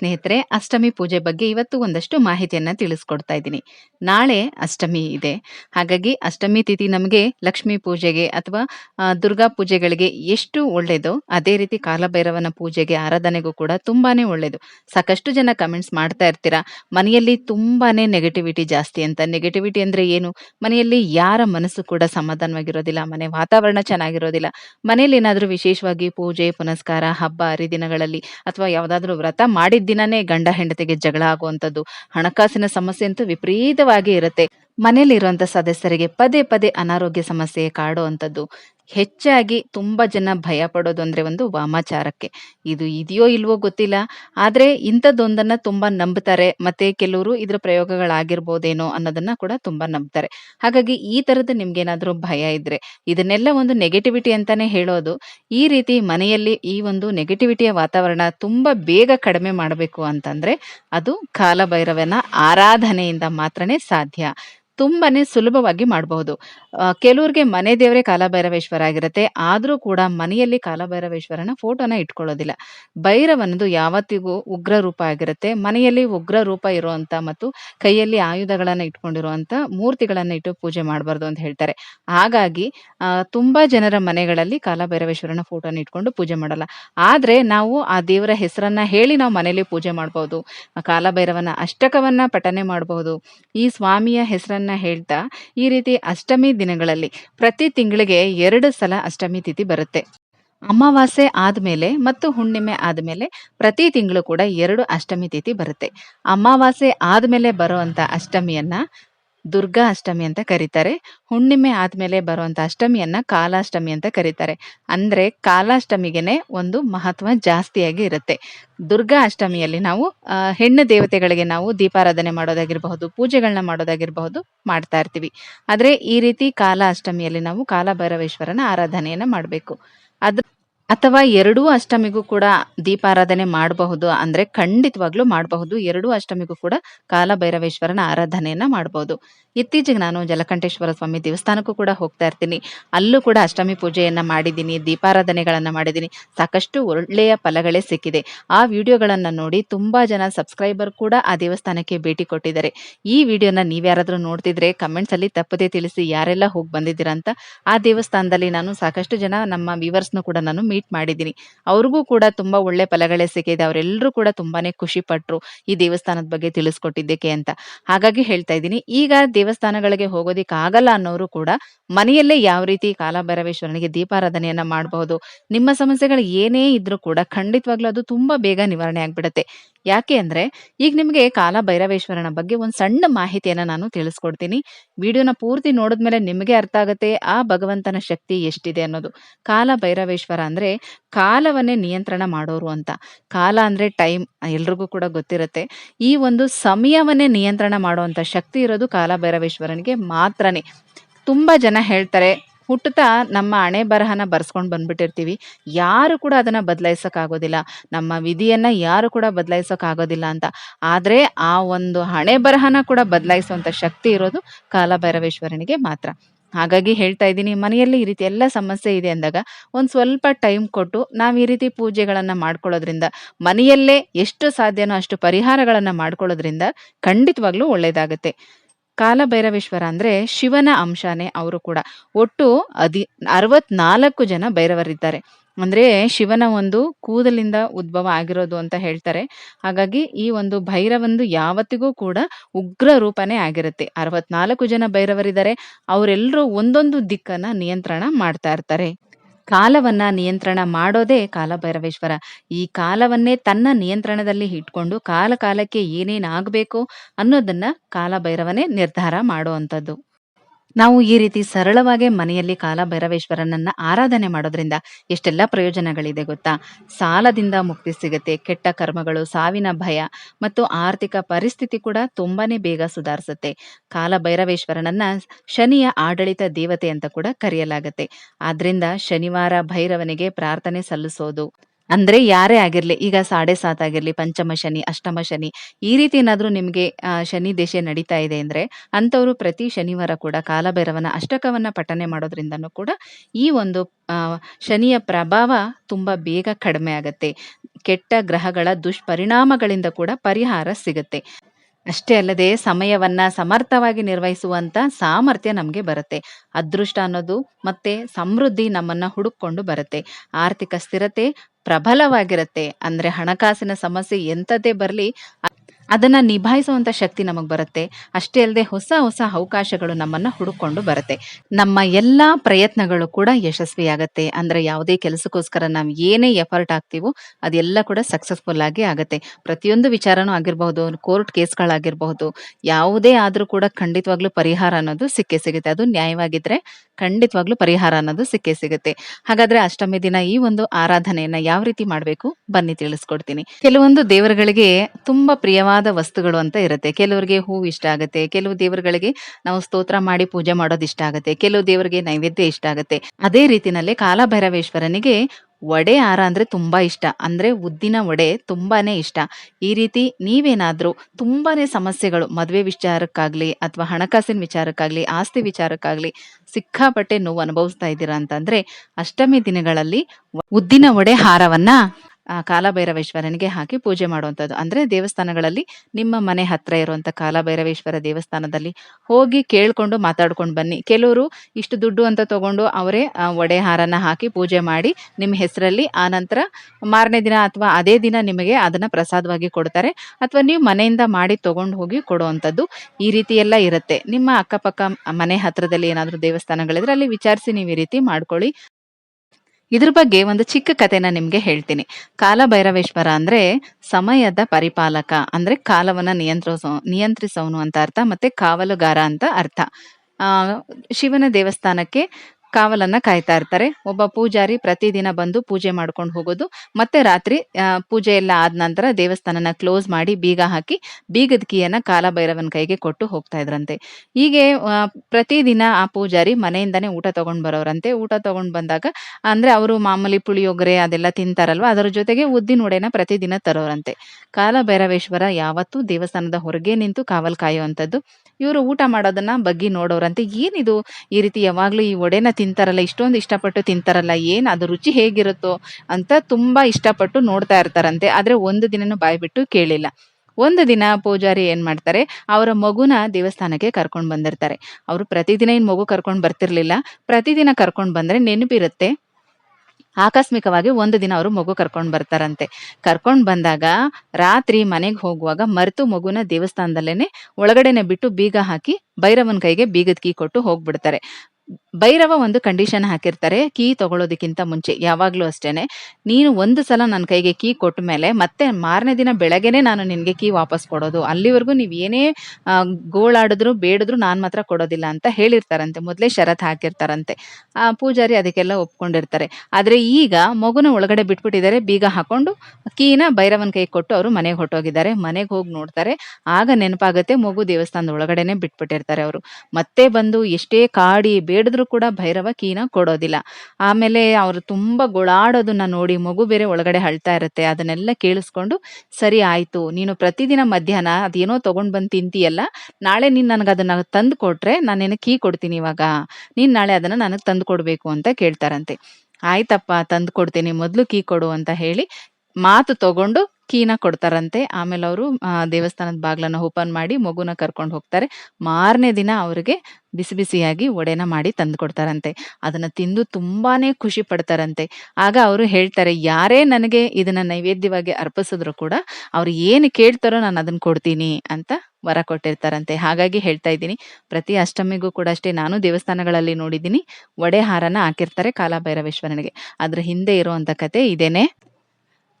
ಸ್ನೇಹಿತರೆ, ಅಷ್ಟಮಿ ಪೂಜೆ ಬಗ್ಗೆ ಇವತ್ತು ಒಂದಷ್ಟು ಮಾಹಿತಿಯನ್ನ ತಿಳಿಸ್ಕೊಡ್ತಾ ಇದ್ದೀನಿ. ನಾಳೆ ಅಷ್ಟಮಿ ಇದೆ. ಹಾಗಾಗಿ ಅಷ್ಟಮಿ ತಿಥಿ ನಮಗೆ ಲಕ್ಷ್ಮೀ ಪೂಜೆಗೆ ಅಥವಾ ದುರ್ಗಾ ಪೂಜೆಗಳಿಗೆ ಎಷ್ಟು ಒಳ್ಳೆಯದೋ ಅದೇ ರೀತಿ ಕಾಲಭೈರವನ ಪೂಜೆಗೆ ಆರಾಧನೆಗೂ ಕೂಡ ತುಂಬಾನೇ ಒಳ್ಳೆಯದು ಸಾಕಷ್ಟು ಜನ ಕಮೆಂಟ್ಸ್ ಮಾಡ್ತಾ ಇರ್ತೀರಾ, ಮನೆಯಲ್ಲಿ ತುಂಬಾನೇ ನೆಗೆಟಿವಿಟಿ ಜಾಸ್ತಿ ಅಂತ. ನೆಗೆಟಿವಿಟಿ ಅಂದ್ರೆ ಏನು? ಮನೆಯಲ್ಲಿ ಯಾರ ಮನಸ್ಸು ಕೂಡ ಸಮಾಧಾನವಾಗಿರೋದಿಲ್ಲ, ಮನೆ ವಾತಾವರಣ ಚೆನ್ನಾಗಿರೋದಿಲ್ಲ. ಮನೆಯಲ್ಲಿ ಏನಾದರೂ ವಿಶೇಷವಾಗಿ ಪೂಜೆ, ಪುನಸ್ಕಾರ, ಹಬ್ಬ, ಹರಿದಿನಗಳಲ್ಲಿ ಅಥವಾ ಯಾವುದಾದ್ರೂ ವ್ರತ ಮಾಡಿದ ದಿನನೇ ಗಂಡ ಹೆಂಡತಿಗೆ ಜಗಳ ಆಗುವಂಥದ್ದು. ಹಣಕಾಸಿನ ಸಮಸ್ಯೆ ಅಂತೂ ವಿಪರೀತವಾಗಿ ಇರುತ್ತೆ. ಮನೆಯಲ್ಲಿರುವಂಥ ಸದಸ್ಯರಿಗೆ ಪದೇ ಪದೇ ಅನಾರೋಗ್ಯ ಸಮಸ್ಯೆ ಕಾಡುವಂಥದ್ದು. ಹೆಚ್ಚಾಗಿ ತುಂಬ ಜನ ಭಯ ಪಡೋದು ಅಂದ್ರೆ ಒಂದು ವಾಮಾಚಾರಕ್ಕೆ. ಇದು ಇದೆಯೋ ಇಲ್ವೋ ಗೊತ್ತಿಲ್ಲ. ಆದ್ರೆ ಇಂಥದ್ದೊಂದನ್ನ ತುಂಬಾ ನಂಬ್ತಾರೆ. ಮತ್ತೆ ಕೆಲವರು ಇದ್ರ ಪ್ರಯೋಗಗಳಾಗಿರ್ಬೋದೇನೋ ಅನ್ನೋದನ್ನ ಕೂಡ ತುಂಬಾ ನಂಬ್ತಾರೆ. ಹಾಗಾಗಿ ಈ ತರದ ನಿಮ್ಗೇನಾದ್ರೂ ಭಯ ಇದ್ರೆ, ಇದನ್ನೆಲ್ಲ ಒಂದು ನೆಗೆಟಿವಿಟಿ ಅಂತಾನೆ ಹೇಳೋದು. ಈ ರೀತಿ ಮನೆಯಲ್ಲಿ ಈ ಒಂದು ನೆಗೆಟಿವಿಟಿಯ ವಾತಾವರಣ ತುಂಬಾ ಬೇಗ ಕಡಿಮೆ ಮಾಡಬೇಕು ಅಂತಂದ್ರೆ ಅದು ಕಾಲಭೈರವನ ಆರಾಧನೆಯಿಂದ ಮಾತ್ರನೇ ಸಾಧ್ಯ. ತುಂಬಾನೇ ಸುಲಭವಾಗಿ ಮಾಡಬಹುದು. ಕೆಲವ್ರಿಗೆ ಮನೆ ದೇವರೇ ಕಾಲಭೈರವೇಶ್ವರ ಆಗಿರುತ್ತೆ. ಆದ್ರೂ ಕೂಡ ಮನೆಯಲ್ಲಿ ಕಾಲಭೈರವೇಶ್ವರನ ಫೋಟೋನ ಇಟ್ಕೊಳ್ಳೋದಿಲ್ಲ. ಭೈರವನದು ಯಾವತ್ತಿಗೂ ಉಗ್ರ ರೂಪ ಆಗಿರುತ್ತೆ. ಮನೆಯಲ್ಲಿ ಉಗ್ರ ರೂಪ ಇರುವಂತ ಮತ್ತು ಕೈಯಲ್ಲಿ ಆಯುಧಗಳನ್ನ ಇಟ್ಕೊಂಡಿರುವಂತ ಮೂರ್ತಿಗಳನ್ನ ಇಟ್ಟು ಪೂಜೆ ಮಾಡಬಾರ್ದು ಅಂತ ಹೇಳ್ತಾರೆ. ಹಾಗಾಗಿ ತುಂಬಾ ಜನರ ಮನೆಗಳಲ್ಲಿ ಕಾಲಭೈರವೇಶ್ವರನ ಫೋಟೋನ ಇಟ್ಕೊಂಡು ಪೂಜೆ ಮಾಡಲ್ಲ. ಆದ್ರೆ ನಾವು ಆ ದೇವರ ಹೆಸರನ್ನ ಹೇಳಿ ನಾವು ಮನೆಯಲ್ಲಿ ಪೂಜೆ ಮಾಡಬಹುದು. ಕಾಲಭೈರವನ ಅಷ್ಟಕವನ್ನ ಪಠನೆ ಮಾಡಬಹುದು. ಈ ಸ್ವಾಮಿಯ ಹೆಸರನ್ನ ಹೇಳ್ತಾ ಈ ರೀತಿ ಅಷ್ಟಮಿ ದಿನಗಳಲ್ಲಿ ಪ್ರತಿ ತಿಂಗಳಿಗೆ ಎರಡು ಸಲ ಅಷ್ಟಮಿ ತಿಥಿ ಬರುತ್ತೆ. ಅಮಾವಾಸ್ಯೆ ಆದ್ಮೇಲೆ ಮತ್ತು ಹುಣ್ಣಿಮೆ ಆದ್ಮೇಲೆ ಪ್ರತಿ ತಿಂಗಳು ಕೂಡ ಎರಡು ಅಷ್ಟಮಿ ತಿಥಿ ಬರುತ್ತೆ. ಅಮಾವಾಸ್ಯೆ ಆದ್ಮೇಲೆ ಬರುವಂತ ಅಷ್ಟಮಿಯನ್ನ ದುರ್ಗಾ ಅಷ್ಟಮಿ ಅಂತ ಕರೀತಾರೆ. ಹುಣ್ಣಿಮೆ ಆದ್ಮೇಲೆ ಬರುವಂಥ ಅಷ್ಟಮಿಯನ್ನ ಕಾಲಾಷ್ಟಮಿ ಅಂತ ಕರೀತಾರೆ. ಅಂದ್ರೆ ಕಾಲಾಷ್ಟಮಿಗೆನೆ ಒಂದು ಮಹತ್ವ ಜಾಸ್ತಿಯಾಗಿ ಇರುತ್ತೆ. ದುರ್ಗಾ ಅಷ್ಟಮಿಯಲ್ಲಿ ನಾವು ಹೆಣ್ಣು ದೇವತೆಗಳಿಗೆ ನಾವು ದೀಪಾರಾಧನೆ ಮಾಡೋದಾಗಿರಬಹುದು ಪೂಜೆಗಳನ್ನ ಮಾಡೋದಾಗಿರಬಹುದು ಮಾಡ್ತಾ ಇರ್ತೀವಿ. ಆದ್ರೆ ಈ ರೀತಿ ಕಾಲ ಅಷ್ಟಮಿಯಲ್ಲಿ ನಾವು ಕಾಲಭೈರವೇಶ್ವರನ ಆರಾಧನೆಯನ್ನ ಮಾಡಬೇಕು. ಅದ್ ಅಥವಾ ಎರಡೂ ಅಷ್ಟಮಿಗೂ ಕೂಡ ದೀಪಾರಾಧನೆ ಮಾಡಬಹುದು, ಅಂದ್ರೆ ಖಂಡಿತವಾಗ್ಲೂ ಮಾಡಬಹುದು. ಎರಡೂ ಅಷ್ಟಮಿಗೂ ಕೂಡ ಕಾಲಭೈರವೇಶ್ವರನ ಆರಾಧನೆಯನ್ನ ಮಾಡಬಹುದು. ಇತ್ತೀಚೆಗೆ ನಾನು ಜಲಕಂಠೇಶ್ವರ ಸ್ವಾಮಿ ದೇವಸ್ಥಾನಕ್ಕೂ ಕೂಡ ಹೋಗ್ತಾ ಇರ್ತೀನಿ. ಅಲ್ಲೂ ಕೂಡ ಅಷ್ಟಮಿ ಪೂಜೆಯನ್ನ ಮಾಡಿದ್ದೀನಿ, ದೀಪಾರಾಧನೆಗಳನ್ನ ಮಾಡಿದ್ದೀನಿ. ಸಾಕಷ್ಟು ಒಳ್ಳೆಯ ಫಲಗಳೇ ಸಿಕ್ಕಿದೆ. ಆ ವಿಡಿಯೋಗಳನ್ನ ನೋಡಿ ತುಂಬಾ ಜನ ಸಬ್ಸ್ಕ್ರೈಬರ್ ಕೂಡ ಆ ದೇವಸ್ಥಾನಕ್ಕೆ ಭೇಟಿ ಕೊಟ್ಟಿದ್ದಾರೆ. ಈ ವಿಡಿಯೋನ ನೀವ್ಯಾರಾದ್ರೂ ನೋಡ್ತಿದ್ರೆ ಕಮೆಂಟ್ಸ್ ಅಲ್ಲಿ ತಪ್ಪದೇ ತಿಳಿಸಿ ಯಾರೆಲ್ಲ ಹೋಗಿ ಬಂದಿದ್ದೀರಾ ಅಂತ, ಆ ದೇವಸ್ಥಾನದಲ್ಲಿ ನಾನು ಸಾಕಷ್ಟು ಜನ ನಮ್ಮ ವ್ಯೂವರ್ಸ್ನು ಕೂಡ ನಾನು ಮೀಟ್ ಮಾಡಿದ್ದೀನಿ. ಅವ್ರಿಗೂ ಕೂಡ ತುಂಬಾ ಒಳ್ಳೆ ಫಲಗಳೇ ಸಿಕ್ಕಿದೆ. ಅವರೆಲ್ಲರೂ ಕೂಡ ತುಂಬಾನೇ ಖುಷಿ ಪಟ್ರು ಈ ದೇವಸ್ಥಾನದ ಬಗ್ಗೆ ತಿಳಿಸ್ಕೊಟ್ಟಿದ್ದಕ್ಕೆ ಅಂತ. ಹಾಗಾಗಿ ಹೇಳ್ತಾ ಇದ್ದೀನಿ, ಈಗ ದೇವಸ್ಥಾನಗಳಿಗೆ ಹೋಗೋದಿಕ್ ಆಗಲ್ಲ ಅನ್ನೋರು ಕೂಡ ಮನೆಯಲ್ಲೇ ಯಾವ ರೀತಿ ಕಾಲಭೈರವೇಶ್ವರನಿಗೆ ದೀಪಾರಾಧನೆಯನ್ನ ಮಾಡಬಹುದು, ನಿಮ್ಮ ಸಮಸ್ಯೆಗಳು ಏನೇ ಇದ್ರೂ ಕೂಡ ಖಂಡಿತವಾಗ್ಲೂ ಅದು ತುಂಬಾ ಬೇಗ ನಿವಾರಣೆ ಆಗ್ಬಿಡುತ್ತೆ. ಯಾಕೆ ಅಂದ್ರೆ ಈಗ ನಿಮಗೆ ಕಾಲಭೈರವೇಶ್ವರನ ಬಗ್ಗೆ ಒಂದು ಸಣ್ಣ ಮಾಹಿತಿಯನ್ನ ನಾನು ತಿಳಿಸ್ಕೊಡ್ತೀನಿ. ವಿಡಿಯೋನ ಪೂರ್ತಿ ನೋಡಿದ್ಮೇಲೆ ನಿಮಗೆ ಅರ್ಥ ಆಗುತ್ತೆ ಆ ಭಗವಂತನ ಶಕ್ತಿ ಎಷ್ಟಿದೆ ಅನ್ನೋದು. ಕಾಲ ಭೈರವೇಶ್ವರ ಅಂದ್ರೆ ಕಾಲವನ್ನೇ ನಿಯಂತ್ರಣ ಮಾಡೋರು ಅಂತ. ಕಾಲ ಅಂದ್ರೆ ಟೈಮ್ ಎಲ್ರಿಗೂ ಕೂಡ ಗೊತ್ತಿರುತ್ತೆ. ಈ ಒಂದು ಸಮಯವನ್ನೇ ನಿಯಂತ್ರಣ ಮಾಡುವಂತ ಶಕ್ತಿ ಇರೋದು ಕಾಲ ಭೈರವೇಶ್ವರನಿಗೆ ಮಾತ್ರನೇ. ತುಂಬಾ ಜನ ಹೇಳ್ತಾರೆ ಹುಟ್ಟುತ್ತಾ ನಮ್ಮ ಹಣೆ ಬರಹನ ಬರ್ಸ್ಕೊಂಡು ಬಂದ್ಬಿಟ್ಟಿರ್ತೀವಿ. ಯಾರು ಕೂಡ ಅದನ್ನ ಬದಲಾಯಿಸಕ್ ಆಗೋದಿಲ್ಲ ನಮ್ಮ ವಿಧಿಯನ್ನ ಯಾರು ಕೂಡ ಬದಲಾಯಿಸಕ್ ಆಗೋದಿಲ್ಲ ಅಂತ. ಆದ್ರೆ ಆ ಒಂದು ಹಣೆ ಬರಹನ ಕೂಡ ಬದಲಾಯಿಸುವಂತ ಶಕ್ತಿ ಇರೋದು ಕಾಲಭೈರವೇಶ್ವರನಿಗೆ ಮಾತ್ರ. ಹಾಗಾಗಿ ಹೇಳ್ತಾ ಇದ್ದೀನಿ, ಮನೆಯಲ್ಲಿ ಈ ರೀತಿ ಎಲ್ಲ ಸಮಸ್ಯೆ ಇದೆ ಅಂದಾಗ ಒಂದ್ ಸ್ವಲ್ಪ ಟೈಮ್ ಕೊಟ್ಟು ನಾವ್ ಈ ರೀತಿ ಪೂಜೆಗಳನ್ನ ಮಾಡ್ಕೊಳ್ಳೋದ್ರಿಂದ, ಮನೆಯಲ್ಲೇ ಎಷ್ಟು ಸಾಧ್ಯನೋ ಅಷ್ಟು ಪರಿಹಾರಗಳನ್ನ ಮಾಡ್ಕೊಳ್ಳೋದ್ರಿಂದ ಖಂಡಿತವಾಗ್ಲೂ ಒಳ್ಳೇದಾಗುತ್ತೆ. ಕಾಲಭೈರವೇಶ್ವರ ಅಂದ್ರೆ ಶಿವನ ಅಂಶನೇ ಅವರು ಕೂಡ. ಒಟ್ಟು ಅದಿ, ಅರವತ್ನಾಲ್ಕು ಜನ ಭೈರವರಿದ್ದಾರೆ. ಅಂದ್ರೆ ಶಿವನ ಒಂದು ಕೂದಲಿಂದ ಉದ್ಭವ ಆಗಿರೋದು ಅಂತ ಹೇಳ್ತಾರೆ. ಹಾಗಾಗಿ ಈ ಒಂದು ಭೈರವಂದು ಯಾವತ್ತಿಗೂ ಕೂಡ ಉಗ್ರ ರೂಪನೇ ಆಗಿರುತ್ತೆ. ಅರವತ್ನಾಲ್ಕು ಜನ ಭೈರವರಿದ್ದಾರೆ. ಅವರೆಲ್ಲರೂ ಒಂದೊಂದು ದಿಕ್ಕನ್ನ ನಿಯಂತ್ರಣ ಮಾಡ್ತಾ ಇರ್ತಾರೆ. ಕಾಲವನ್ನ ನಿಯಂತ್ರಣ ಮಾಡೋದೇ ಕಾಲಭೈರವೇಶ್ವರ. ಈ ಕಾಲವನ್ನೇ ತನ್ನ ನಿಯಂತ್ರಣದಲ್ಲಿ ಇಟ್ಕೊಂಡು ಕಾಲ ಕಾಲಕ್ಕೆ ಏನೇನಾಗಬೇಕು ಅನ್ನೋದನ್ನ ಕಾಲಭೈರವನೇ ನಿರ್ಧಾರ ಮಾಡುವಂಥದ್ದು. ನಾವು ಈ ರೀತಿ ಸರಳವಾಗಿ ಮನೆಯಲ್ಲಿ ಕಾಲಭೈರವೇಶ್ವರನನ್ನ ಆರಾಧನೆ ಮಾಡೋದ್ರಿಂದ ಎಷ್ಟೆಲ್ಲ ಪ್ರಯೋಜನಗಳಿದೆ ಗೊತ್ತಾ? ಸಾಲದಿಂದ ಮುಕ್ತಿ ಸಿಗುತ್ತೆ, ಕೆಟ್ಟ ಕರ್ಮಗಳು, ಸಾವಿನ ಭಯ ಮತ್ತು ಆರ್ಥಿಕ ಪರಿಸ್ಥಿತಿ ಕೂಡ ತುಂಬಾನೇ ಬೇಗ ಸುಧಾರಿಸುತ್ತೆ. ಕಾಲಭೈರವೇಶ್ವರನನ್ನ ಶನಿಯ ಆಡಳಿತ ದೇವತೆ ಅಂತ ಕೂಡ ಕರೆಯಲಾಗುತ್ತೆ. ಆದ್ರಿಂದ ಶನಿವಾರ ಭೈರವನಿಗೆ ಪ್ರಾರ್ಥನೆ ಸಲ್ಲಿಸೋದು. ಅಂದ್ರೆ ಯಾರೇ ಆಗಿರ್ಲಿ ಈಗ ಸಾಡೆ ಸಾತ್ ಆಗಿರ್ಲಿ, ಪಂಚಮ ಶನಿ, ಅಷ್ಟಮ ಶನಿ ಈ ರೀತಿ ಏನಾದ್ರೂ ನಿಮ್ಗೆ ಶನಿ ದೇಶ ನಡೀತಾ ಇದೆ ಅಂದ್ರೆ ಅಂತವರು ಪ್ರತಿ ಶನಿವಾರ ಕೂಡ ಕಾಲಭೈರವನ ಅಷ್ಟಕವನ್ನ ಪಠನೆ ಮಾಡೋದ್ರಿಂದನೂ ಕೂಡ ಈ ಒಂದು ಶನಿಯ ಪ್ರಭಾವ ತುಂಬಾ ಬೇಗ ಕಡಿಮೆ ಆಗತ್ತೆ. ಕೆಟ್ಟ ಗ್ರಹಗಳ ದುಷ್ಪರಿಣಾಮಗಳಿಂದ ಕೂಡ ಪರಿಹಾರ ಸಿಗತ್ತೆ. ಅಷ್ಟೇ ಅಲ್ಲದೆ ಸಮಯವನ್ನ ಸಮರ್ಥವಾಗಿ ನಿರ್ವಹಿಸುವಂತ ಸಾಮರ್ಥ್ಯ ನಮ್ಗೆ ಬರುತ್ತೆ. ಅದೃಷ್ಟ ಅನ್ನೋದು ಮತ್ತೆ ಸಮೃದ್ಧಿ ನಮ್ಮನ್ನ ಹುಡುಕೊಂಡು ಬರುತ್ತೆ. ಆರ್ಥಿಕ ಸ್ಥಿರತೆ ಪ್ರಬಲವಾಗಿರುತ್ತೆ ಅಂದ್ರೆ ಹಣಕಾಸಿನ ಸಮಸ್ಯೆ ಎಂಥದ್ದೇ ಬರ್ಲಿ ಅದನ್ನ ನಿಭಾಯಿಸುವಂತ ಶಕ್ತಿ ನಮಗ್ ಬರುತ್ತೆ. ಅಷ್ಟೇ ಅಲ್ಲದೆ ಹೊಸ ಹೊಸ ಅವಕಾಶಗಳು ನಮ್ಮನ್ನ ಹುಡುಕೊಂಡು ಬರುತ್ತೆ. ನಮ್ಮ ಎಲ್ಲಾ ಪ್ರಯತ್ನಗಳು ಕೂಡ ಯಶಸ್ವಿಯಾಗತ್ತೆ. ಅಂದ್ರೆ ಯಾವುದೇ ಕೆಲಸಕ್ಕೋಸ್ಕರ ನಾವು ಏನೇ ಎಫರ್ಟ್ ಹಾಕ್ತಿವೋ ಅದೆಲ್ಲ ಕೂಡ ಸಕ್ಸಸ್‌ಫುಲ್ ಆಗಿ ಆಗತ್ತೆ. ಪ್ರತಿಯೊಂದು ವಿಚಾರನೂ ಆಗಿರಬಹುದು, ಕೋರ್ಟ್ ಕೇಸ್‌ಗಳಾಗಿರಬಹುದು, ಯಾವುದೇ ಆದ್ರೂ ಕೂಡ ಖಂಡಿತವಾಗ್ಲೂ ಪರಿಹಾರ ಅನ್ನೋದು ಸಿಕ್ಕೇ ಸಿಗುತ್ತೆ. ಅದು ನ್ಯಾಯವಾಗಿದ್ರೆ ಖಂಡಿತವಾಗ್ಲೂ ಪರಿಹಾರ ಅನ್ನೋದು ಸಿಕ್ಕೇ ಸಿಗುತ್ತೆ. ಹಾಗಾದ್ರೆ ಅಷ್ಟಮಿ ದಿನ ಈ ಒಂದು ಆರಾಧನೆಯನ್ನ ಯಾವ ರೀತಿ ಮಾಡ್ಬೇಕು ಬನ್ನಿ ತಿಳಿಸ್ಕೊಡ್ತೀನಿ. ಕೆಲವೊಂದು ದೇವರುಗಳಿಗೆ ತುಂಬಾ ಪ್ರಿಯವಾದ ವಸ್ತುಗಳು ಅಂತ ಇರುತ್ತೆ. ಕೆಲವರಿಗೆ ಹೂವು ಇಷ್ಟ ಆಗುತ್ತೆ ಕೆಲವು ದೇವರುಗಳಿಗೆ ನಾವು ಸ್ತೋತ್ರ ಮಾಡಿ ಪೂಜೆ ಮಾಡೋದು ಇಷ್ಟ ಆಗುತ್ತೆ ಕೆಲವು ದೇವರಿಗೆ ನೈವೇದ್ಯ ಇಷ್ಟ ಆಗುತ್ತೆ ಅದೇ ರೀತಿನಲ್ಲಿ ಕಾಲಭೈರವೇಶ್ವರನಿಗೆ ವಡೆ ಆರ ಅಂದ್ರೆ ತುಂಬಾ ಇಷ್ಟ. ಅಂದ್ರೆ ಉದ್ದಿನ ವಡೆ ತುಂಬಾನೇ ಇಷ್ಟ. ಈ ರೀತಿ ನೀವೇನಾದ್ರೂ ತುಂಬಾನೇ ಸಮಸ್ಯೆಗಳು ಮದುವೆ ವಿಚಾರಕ್ಕಾಗ್ಲಿ ಅಥವಾ ಹಣಕಾಸಿನ ವಿಚಾರಕ್ಕಾಗ್ಲಿ, ಆಸ್ತಿ ವಿಚಾರಕ್ಕಾಗ್ಲಿ ಸಿಕ್ಕಾಪಟ್ಟೆ ನೋವು ಅನುಭವಿಸ್ತಾ ಇದ್ದೀರಾ ಅಂತಂದ್ರೆ ಅಷ್ಟಮಿ ದಿನಗಳಲ್ಲಿ ಉದ್ದಿನ ವಡೆ ಹಾರವನ್ನ ಕಾಲಭೈರವೇಶ್ವರನಿಗೆ ಹಾಕಿ ಪೂಜೆ ಮಾಡುವಂಥದ್ದು. ಅಂದ್ರೆ ದೇವಸ್ಥಾನಗಳಲ್ಲಿ ನಿಮ್ಮ ಮನೆ ಹತ್ರ ಇರುವಂಥ ಕಾಲಭೈರವೇಶ್ವರ ದೇವಸ್ಥಾನದಲ್ಲಿ ಹೋಗಿ ಕೇಳಿಕೊಂಡು ಮಾತಾಡ್ಕೊಂಡು ಬನ್ನಿ. ಕೆಲವರು ಇಷ್ಟು ದುಡ್ಡು ಅಂತ ತಗೊಂಡು ಅವರೇ ಒಡೆ ಹಾಕಿ ಪೂಜೆ ಮಾಡಿ ನಿಮ್ಮ ಹೆಸರಲ್ಲಿ ಆನಂತರ ಮಾರನೇ ದಿನ ಅಥವಾ ಅದೇ ದಿನ ನಿಮಗೆ ಅದನ್ನ ಪ್ರಸಾದವಾಗಿ ಕೊಡ್ತಾರೆ. ಅಥವಾ ನೀವು ಮನೆಯಿಂದ ಮಾಡಿ ತಗೊಂಡು ಹೋಗಿ ಕೊಡುವಂಥದ್ದು. ಈ ರೀತಿ ಎಲ್ಲ ಇರುತ್ತೆ. ನಿಮ್ಮ ಅಕ್ಕಪಕ್ಕ ಮನೆ ಹತ್ರದಲ್ಲಿ ಏನಾದರೂ ದೇವಸ್ಥಾನಗಳಿದ್ರೆ ಅಲ್ಲಿ ವಿಚಾರಿಸಿ ನೀವು ಈ ರೀತಿ ಮಾಡ್ಕೊಳ್ಳಿ. ಇದ್ರ ಬಗ್ಗೆ ಒಂದು ಚಿಕ್ಕ ಕಥೆನ ನಿಮ್ಗೆ ಹೇಳ್ತೀನಿ. ಕಾಲಭೈರವೇಶ್ವರ ಅಂದ್ರೆ ಸಮಯದ ಪರಿಪಾಲಕ. ಅಂದ್ರೆ ಕಾಲವನ್ನ ನಿಯಂತ್ರಿಸೋ, ನಿಯಂತ್ರಿಸೋನು ಅಂತ ಅರ್ಥ. ಮತ್ತೆ ಕಾವಲುಗಾರ ಅಂತ ಅರ್ಥ. ಆ, ಶಿವನ ದೇವಸ್ಥಾನಕ್ಕೆ ಕಾವಲನ್ನ ಕಾಯ್ತಾ ಇರ್ತಾರೆ. ಒಬ್ಬ ಪೂಜಾರಿ ಪ್ರತಿದಿನ ಬಂದು ಪೂಜೆ ಮಾಡ್ಕೊಂಡು ಹೋಗೋದು. ಮತ್ತೆ ರಾತ್ರಿ ಪೂಜೆ ಎಲ್ಲ ಆದ ನಂತರ ದೇವಸ್ಥಾನನ ಕ್ಲೋಸ್ ಮಾಡಿ ಬೀಗ ಹಾಕಿ ಬೀಗದ ಕೀಯನ್ನ ಕಾಲಭೈರವನ ಕೈಗೆ ಕೊಟ್ಟು ಹೋಗ್ತಾ ಇದ್ರಂತೆ. ಹೀಗೆ ಪ್ರತಿದಿನ ಆ ಪೂಜಾರಿ ಮನೆಯಿಂದಾನೆ ಊಟ ತಗೊಂಡ್ ಬರೋರಂತೆ. ಊಟ ತಗೊಂಡ್ ಬಂದಾಗ, ಅಂದ್ರೆ ಅವರು ಮಾಮೂಲಿ ಪುಳಿಯೋಗರೆ ಅದೆಲ್ಲ ತಿಂತಾರಲ್ವಾ ಅದರ ಜೊತೆಗೆ ಉದ್ದಿನ ವಡೆನ ಪ್ರತಿದಿನ ತರೋರಂತೆ. ಕಾಲಭೈರವೇಶ್ವರ ಯಾವತ್ತೂ ದೇವಸ್ಥಾನದ ಹೊರಗೆ ನಿಂತು ಕಾವಲ್ ಕಾಯುವಂಥದ್ದು. ಇವರು ಊಟ ಮಾಡೋದನ್ನ ಬಗ್ಗಿ ನೋಡೋರಂತೆ. ಏನಿದು ಈ ರೀತಿ ಯಾವಾಗ್ಲೂ ಈ ವಡೆನ ತಿಂತಾರಲ್ಲ, ಇಷ್ಟೊಂದು ಇಷ್ಟಪಟ್ಟು ತಿಂತಾರಲ್ಲ, ಏನು ಅದು ರುಚಿ ಹೇಗಿರುತ್ತೋ ಅಂತ ತುಂಬಾ ಇಷ್ಟಪಟ್ಟು ನೋಡ್ತಾ ಇರ್ತಾರಂತೆ. ಆದ್ರೆ ಒಂದು ದಿನನೂ ಬಾಯಿ ಬಿಟ್ಟು ಕೇಳಿಲ್ಲ. ಒಂದು ದಿನ ಪೂಜಾರಿ ಏನು ಮಾಡ್ತಾರೆ, ಅವರ ಮಗುನ ದೇವಸ್ಥಾನಕ್ಕೆ ಕರ್ಕೊಂಡು ಬಂದಿರ್ತಾರೆ. ಅವರು ಪ್ರತಿದಿನ ಏನು ಮಗು ಕರ್ಕೊಂಡು ಬರ್ತಿರ್ಲಿಲ್ಲ. ಪ್ರತಿದಿನ ಕರ್ಕೊಂಡು ಬಂದ್ರೆ ನೆನಪಿರುತ್ತೆ. ಆಕಸ್ಮಿಕವಾಗಿ ಒಂದು ದಿನ ಅವರು ಮಗು ಕರ್ಕೊಂಡು ಬರ್ತಾರಂತೆ. ಕರ್ಕೊಂಡು ಬಂದಾಗ ರಾತ್ರಿ ಮನೆಗೆ ಹೋಗುವಾಗ ಮರ್ತು ಮಗುನ ದೇವಸ್ಥಾನದಲ್ಲೇನೆ ಒಳಗಡೆನೆ ಬಿಟ್ಟು ಬೀಗ ಹಾಕಿ ಭೈರವನ್ ಕೈಗೆ ಬೀಗದ ಕೀ ಕೊಟ್ಟು ಹೋಗ್ಬಿಡ್ತಾರೆ. ಭೈರವ ಒಂದು ಕಂಡೀಷನ್ ಹಾಕಿರ್ತಾರೆ ಕೀ ತಗೊಳ್ಳೋದಕ್ಕಿಂತ ಮುಂಚೆ ಯಾವಾಗ್ಲೂ ಅಷ್ಟೇನೆ. ನೀನು ಒಂದು ಸಲ ನನ್ನ ಕೈಗೆ ಕೀ ಕೊಟ್ಟ ಮೇಲೆ ಮತ್ತೆ ಮಾರನೇ ದಿನ ಬೆಳಗ್ಗೆನೆ ನಾನು ನಿನ್ಗೆ ಕೀ ವಾಪಸ್ ಕೊಡೋದು. ಅಲ್ಲಿವರೆಗೂ ನೀವ್ ಏನೇ ಗೋಳಾಡಿದ್ರು, ಬೇಡಿದ್ರು ನಾನ್ ಮಾತ್ರ ಕೊಡೋದಿಲ್ಲ ಅಂತ ಹೇಳಿರ್ತಾರಂತೆ. ಮೊದ್ಲೇ ಶರತ್ ಹಾಕಿರ್ತಾರಂತೆ. ಆ ಪೂಜಾರಿ ಅದಕ್ಕೆಲ್ಲ ಒಪ್ಕೊಂಡಿರ್ತಾರೆ. ಆದ್ರೆ ಈಗ ಮಗುನ ಒಳಗಡೆ ಬಿಟ್ಬಿಟ್ಟಿದ್ದಾರೆ. ಬೀಗ ಹಾಕೊಂಡು ಕೀನ ಭೈರವನ್ ಕೈಗೆ ಕೊಟ್ಟು ಅವರು ಮನೆಗೆ ಹೊರಟೋಗಿದ್ದಾರೆ. ಮನೆಗೆ ಹೋಗಿ ನೋಡ್ತಾರೆ. ಆಗ ನೆನಪಾಗುತ್ತೆ ಮಗು ದೇವಸ್ಥಾನದ ಒಳಗಡೆನೆ ಬಿಟ್ಬಿಟ್ಟಿರ್ತಾರೆ ಅವರು. ಮತ್ತೆ ಬಂದು ಎಷ್ಟೇ ಕಾಡಿ ಬೇಡಿದ್ರು ಕೂಡ ಭೈರವ ಕೀನ ಕೊಡೋದಿಲ್ಲ. ಆಮೇಲೆ ಅವರು ತುಂಬಾ ಗೋಳಾಡೋದನ್ನ ನೋಡಿ ಮಗು ಬೇರೆ ಒಳಗಡೆ ಅಳ್ತಾ ಇರುತ್ತೆ. ಅದನ್ನೆಲ್ಲ ಕೇಳಿಸ್ಕೊಂಡು ಸರಿ ಆಯ್ತು. ನೀನು ಪ್ರತಿದಿನ ಮಧ್ಯಾಹ್ನ ಅದೇನೋ ತಗೊಂಡ್ ಬಂದ್ ತಿಂತೀಯಲ್ಲ, ನಾಳೆ ನೀನ್ ನನಗೆ ಅದನ್ನ ತಂದು ಕೊಟ್ರೆ ನಾನು ಕೀ ಕೊಡ್ತೀನಿ ಇವಾಗ. ನೀನ್ ನಾಳೆ ಅದನ್ನ ನನಗೆ ತಂದು ಕೊಡ್ಬೇಕು ಅಂತ ಕೇಳ್ತಾರಂತೆ. ಆಯ್ತಪ್ಪ ತಂದು ಕೊಡ್ತೀನಿ ಮೊದ್ಲು ಕೀ ಕೊಡು ಅಂತ ಹೇಳಿ ಮಾತು ತಗೊಂಡು ಕೀನ ಕೊಡ್ತಾರಂತೆ. ಆಮೇಲೆ ಅವರು ದೇವಸ್ಥಾನದ ಬಾಗ್ಲನ್ನ ಓಪನ್ ಮಾಡಿ ಮಗುನ ಕರ್ಕೊಂಡು ಹೋಗ್ತಾರೆ. ಮಾರನೇ ದಿನ ಅವ್ರಿಗೆ ಬಿಸಿ ಬಿಸಿಯಾಗಿ ವಡೆನ ಮಾಡಿ ತಂದು ಕೊಡ್ತಾರಂತೆ. ಅದನ್ನ ತಿಂದು ತುಂಬಾನೇ ಖುಷಿ ಪಡ್ತಾರಂತೆ. ಆಗ ಅವರು ಹೇಳ್ತಾರೆ, ಯಾರೇ ನನಗೆ ಇದನ್ನ ನೈವೇದ್ಯವಾಗಿ ಅರ್ಪಿಸಿದ್ರು ಕೂಡ ಅವ್ರು ಏನು ಕೇಳ್ತಾರೋ ನಾನು ಅದನ್ನ ಕೊಡ್ತೀನಿ ಅಂತ ವರ ಕೊಟ್ಟಿರ್ತಾರಂತೆ. ಹಾಗಾಗಿ ಹೇಳ್ತಾ ಇದ್ದೀನಿ ಪ್ರತಿ ಅಷ್ಟಮಿಗೂ ಕೂಡ ಅಷ್ಟೇ ನಾನು ದೇವಸ್ಥಾನಗಳಲ್ಲಿ ನೋಡಿದ್ದೀನಿ. ವಡೆ ಹಾರನ ಹಾಕಿರ್ತಾರೆ ಕಾಲಭೈರವೇಶ್ವರನಿಗೆ. ಅದ್ರ ಹಿಂದೆ ಇರುವಂತ ಕತೆ ಇದೇನೆ.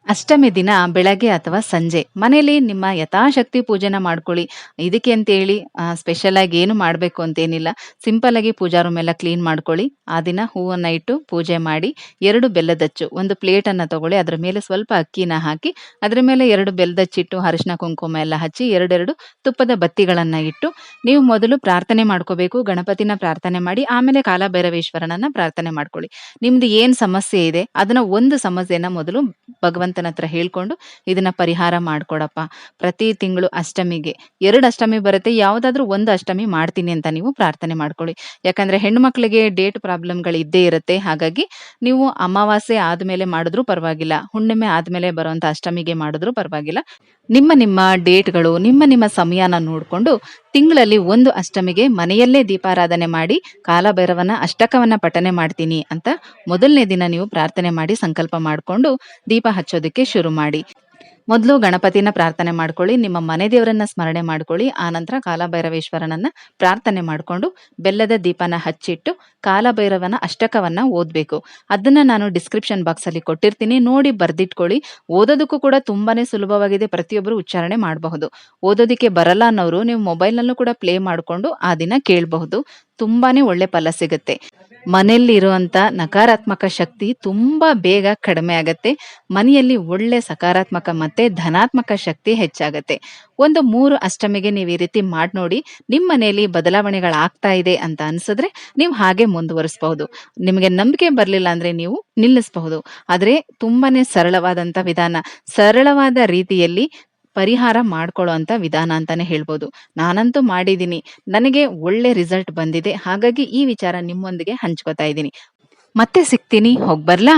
ಅಷ್ಟಮಿ ದಿನ ಬೆಳಗ್ಗೆ ಅಥವಾ ಸಂಜೆ ಮನೇಲಿ ನಿಮ್ಮ ಯಥಾಶಕ್ತಿ ಪೂಜೆನ ಮಾಡ್ಕೊಳ್ಳಿ. ಇದಕ್ಕೆ ಅಂತೇಳಿ ಹೇಳಿ ಸ್ಪೆಷಲ್ ಆಗಿ ಏನು ಮಾಡಬೇಕು ಅಂತೇನಿಲ್ಲ. ಸಿಂಪಲ್ ಆಗಿ ಪೂಜಾ ರೂಮ್ ಎಲ್ಲ ಕ್ಲೀನ್ ಮಾಡ್ಕೊಳ್ಳಿ. ಆ ದಿನ ಹೂವನ್ನ ಇಟ್ಟು ಪೂಜೆ ಮಾಡಿ ಎರಡು ಬೆಲ್ಲದಚ್ಚು ಒಂದು ಪ್ಲೇಟನ್ನ ತಗೊಳ್ಳಿ. ಅದ್ರ ಮೇಲೆ ಸ್ವಲ್ಪ ಅಕ್ಕಿನ ಹಾಕಿ, ಅದ್ರ ಮೇಲೆ ಎರಡು ಬೆಲ್ಲದಚ್ಚಿಟ್ಟು ಅರಿಶಿನ ಕುಂಕುಮ ಎಲ್ಲ ಹಚ್ಚಿ, ಎರಡೆರಡು ತುಪ್ಪದ ಬತ್ತಿಗಳನ್ನ ಇಟ್ಟು ನೀವು ಮೊದಲು ಪ್ರಾರ್ಥನೆ ಮಾಡ್ಕೋಬೇಕು. ಗಣಪತಿನ ಪ್ರಾರ್ಥನೆ ಮಾಡಿ, ಆಮೇಲೆ ಕಾಲಭೈರವೇಶ್ವರನನ್ನ ಪ್ರಾರ್ಥನೆ ಮಾಡ್ಕೊಳ್ಳಿ. ನಿಮ್ದು ಏನ್ ಸಮಸ್ಯೆ ಇದೆ, ಅದನ್ನ ಒಂದು ಸಮಸ್ಯೆನ ಮೊದಲು ಭಗವಂತನ ಹತ್ರ ಹೇಳ್ಕೊಂಡು ಇದನ್ನ ಪರಿಹಾರ ಮಾಡ್ಕೊಡಪ್ಪ. ಪ್ರತಿ ತಿಂಗಳು ಅಷ್ಟಮಿಗೆ, ಎರಡು ಅಷ್ಟಮಿ ಬರುತ್ತೆ. ಯಾವ್ದಾದ್ರು ಒಂದು ಅಷ್ಟಮಿ ಮಾಡ್ತೀನಿ ಅಂತ ನೀವು ಪ್ರಾರ್ಥನೆ ಮಾಡ್ಕೊಳ್ಳಿ. ಯಾಕಂದ್ರೆ ಹೆಣ್ಮಕ್ಳಿಗೆ ಮಕ್ಕಳಿಗೆ ಡೇಟ್ ಪ್ರಾಬ್ಲಮ್‌ಗಳು ಇದ್ದೇ ಇರುತ್ತೆ. ಹಾಗಾಗಿ ನೀವು ಅಮಾವಾಸ್ಯೆ ಆದ್ಮೇಲೆ ಮಾಡಿದ್ರು ಪರವಾಗಿಲ್ಲ. ಹುಣ್ಣಿಮೆ ಆದ್ಮೇಲೆ ಬರುವಂತ ಅಷ್ಟಮಿಗೆ ಮಾಡಿದ್ರು ಪರವಾಗಿಲ್ಲ. ನಿಮ್ಮ ನಿಮ್ಮ ಡೇಟ್‌ಗಳು, ನಿಮ್ಮ ನಿಮ್ಮ ಸಮಯನ ನೋಡ್ಕೊಂಡು ತಿಂಗಳಲ್ಲಿ ಒಂದು ಅಷ್ಟಮಿಗೆ ಮನೆಯಲ್ಲೇ ದೀಪಾರಾಧನೆ ಮಾಡಿ ಕಾಲಭೈರವನ ಅಷ್ಟಕವನ್ನ ಪಠನೆ ಮಾಡ್ತೀನಿ ಅಂತ ಮೊದಲನೇ ದಿನ ನೀವು ಪ್ರಾರ್ಥನೆ ಮಾಡಿ ಸಂಕಲ್ಪ ಮಾಡ್ಕೊಂಡು ದೀಪ ಹಚ್ಚೋದಕ್ಕೆ ಶುರು ಮಾಡಿ. ಮೊದಲು ಗಣಪತಿನ ಪ್ರಾರ್ಥನೆ ಮಾಡ್ಕೊಳ್ಳಿ. ನಿಮ್ಮ ಮನೆ ದೇವರನ್ನ ಸ್ಮರಣೆ ಮಾಡ್ಕೊಳ್ಳಿ. ಆನಂತರ ಕಾಲಭೈರವೇಶ್ವರನನ್ನ ಪ್ರಾರ್ಥನೆ ಮಾಡ್ಕೊಂಡು ಬೆಲ್ಲದ ದೀಪನ ಹಚ್ಚಿಟ್ಟು ಕಾಲಭೈರವನ ಅಷ್ಟಕವನ್ನ ಓದ್ಬೇಕು. ಅದನ್ನ ನಾನು ಡಿಸ್ಕ್ರಿಪ್ಷನ್ ಬಾಕ್ಸ್ ಅಲ್ಲಿ ಕೊಟ್ಟಿರ್ತೀನಿ. ನೋಡಿ ಬರ್ದಿಟ್ಕೊಳ್ಳಿ. ಓದೋದಕ್ಕೂ ಕೂಡ ತುಂಬಾನೇ ಸುಲಭವಾಗಿದೆ. ಪ್ರತಿಯೊಬ್ಬರು ಉಚ್ಚಾರಣೆ ಮಾಡಬಹುದು. ಓದೋದಿಕ್ಕೆ ಬರಲ್ಲ ಅನ್ನೋರು ನೀವು ಮೊಬೈಲ್‌ನಲ್ಲೂ ಕೂಡ ಪ್ಲೇ ಮಾಡ್ಕೊಂಡು ಆ ದಿನ ಕೇಳಬಹುದು. ತುಂಬಾನೇ ಒಳ್ಳೆ ಫಲ ಸಿಗುತ್ತೆ. ಮನೆಯಲ್ಲಿ ಇರುವಂತ ನಕಾರಾತ್ಮಕ ಶಕ್ತಿ ತುಂಬಾ ಬೇಗ ಕಡಿಮೆ ಆಗತ್ತೆ. ಮನೆಯಲ್ಲಿ ಒಳ್ಳೆ ಸಕಾರಾತ್ಮಕ ಮತ್ತೆ ಧನಾತ್ಮಕ ಶಕ್ತಿ ಹೆಚ್ಚಾಗತ್ತೆ. ಒಂದು ಮೂರು ಅಷ್ಟಮಿಗೆ ನೀವು ಈ ರೀತಿ ಮಾಡಿ ನೋಡಿ. ನಿಮ್ಮ ಮನೆಯಲ್ಲಿ ಬದಲಾವಣೆಗಳಾಗ್ತಾ ಇದೆ ಅಂತ ಅನ್ಸಿದ್ರೆ ನೀವು ಹಾಗೆ ಮುಂದುವರಿಸಬಹುದು. ನಿಮಗೆ ನಂಬಿಕೆ ಬರಲಿಲ್ಲ ಅಂದ್ರೆ ನೀವು ನಿಲ್ಲಿಸಬಹುದು. ಆದ್ರೆ ತುಂಬಾನೇ ಸರಳವಾದಂತ ವಿಧಾನ. ಸರಳವಾದ ರೀತಿಯಲ್ಲಿ ಪರಿಹಾರ ಮಾಡ್ಕೊಳ್ಳುವಂತ ವಿಧಾನ ಅಂತಾನೆ ಹೇಳ್ಬೋದು. ನಾನಂತೂ ಮಾಡಿದ್ದೀನಿ. ನನಗೆ ಒಳ್ಳೆ ರಿಸಲ್ಟ್ ಬಂದಿದೆ. ಹಾಗಾಗಿ ಈ ವಿಚಾರ ನಿಮ್ಮೊಂದಿಗೆ ಹಂಚ್ಕೋತಾ ಇದ್ದೀನಿ. ಮತ್ತೆ ಸಿಗ್ತೀನಿ. ಹೋಗ್ಬರ್ಲಾ?